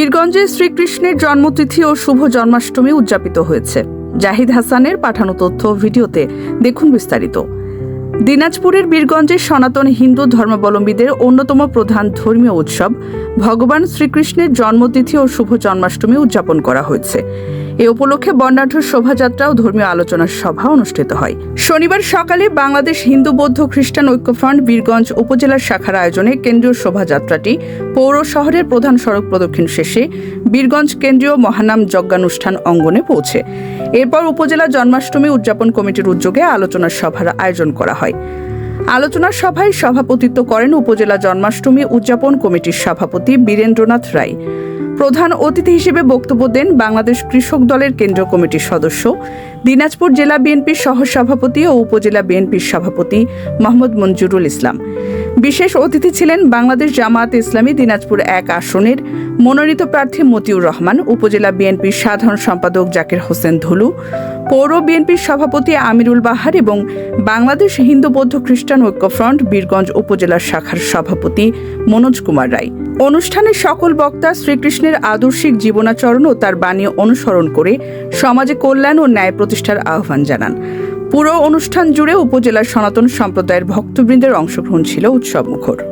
বীরগঞ্জে শ্রীকৃষ্ণের জন্মতিথি ও শুভ জন্মাষ্টমী উদযাপিত হয়েছে। জাহিদ হাসানের পাঠানো তথ্য ভিডিওতে দেখুন বিস্তারিত। দিনাজপুরের বীরগঞ্জে সনাতন হিন্দু ধর্মাবলম্বীদের অন্যতম প্রধান ধর্মীয় উৎসব, ভগবান শ্রীকৃষ্ণের জন্মতিথি ও শুভ জন্মাষ্টমী উদযাপন করা হয়েছে। এ উপলক্ষে বর্ণাঢ্য শোভাযাত্রা ও ধর্মীয় আলোচনা সভা অনুষ্ঠিত হয়। শনিবার সকালে বাংলাদেশ হিন্দু বৌদ্ধ খ্রিস্টান ঐক্যফ্রন্ট বীরগঞ্জ উপজেলার শাখার আয়োজনে কেন্দ্রীয় শোভাযাত্রাটি পৌর শহরের প্রধান সড়ক প্রদক্ষিণ শেষে বীরগঞ্জ কেন্দ্রীয় মহানাম যজ্ঞানুষ্ঠান অঙ্গনে পৌঁছে। এরপর উপজেলা জন্মাষ্টমী উদযাপন কমিটির উদ্যোগে আলোচনা সভার আয়োজন করা হয়। আলোচনা সভায় সভাপতিত্ব করেন উপজেলা জন্মাষ্টমী উদযাপন কমিটির সভাপতি বীরেন্দ্রনাথ রায়। প্রধান অতিথি হিসেবে বক্তব্য দেন বাংলাদেশ কৃষক দলের কেন্দ্রীয় কমিটির সদস্য, দিনাজপুর জেলা বিএনপির সহসভাপতি ও উপজেলা বিএনপির সভাপতি মোহাম্মদ মঞ্জুরুল ইসলাম। বিশেষ অতিথি ছিলেন বাংলাদেশ জামায়াত ইসলামী দিনাজপুর এক আসনের মনোনীত প্রার্থী মতিউর রহমান, উপজেলা বিএনপির সাধারণ সম্পাদক জাকির হোসেন ধুলু, পৌর বিএনপির সভাপতি আমিরুল বাহার এবং বাংলাদেশ হিন্দু বৌদ্ধ খ্রিস্টান ঐক্যফ্রন্ট বীরগঞ্জ উপজেলার শাখার সভাপতি মনোজ কুমার রায়। অনুষ্ঠানে সকল বক্তা শ্রীকৃষ্ণের আদর্শিক জীবনাচরণ ও তার বাণী অনুসরণ করে সমাজে কল্যাণ ও ন্যায় প্রতিষ্ঠার আহ্বান জানান। পুরো অনুষ্ঠান জুড়ে উপজেলার সনাতন সম্প্রদায়ের ভক্তবৃন্দের অংশগ্রহণ ছিল উৎসবমুখর।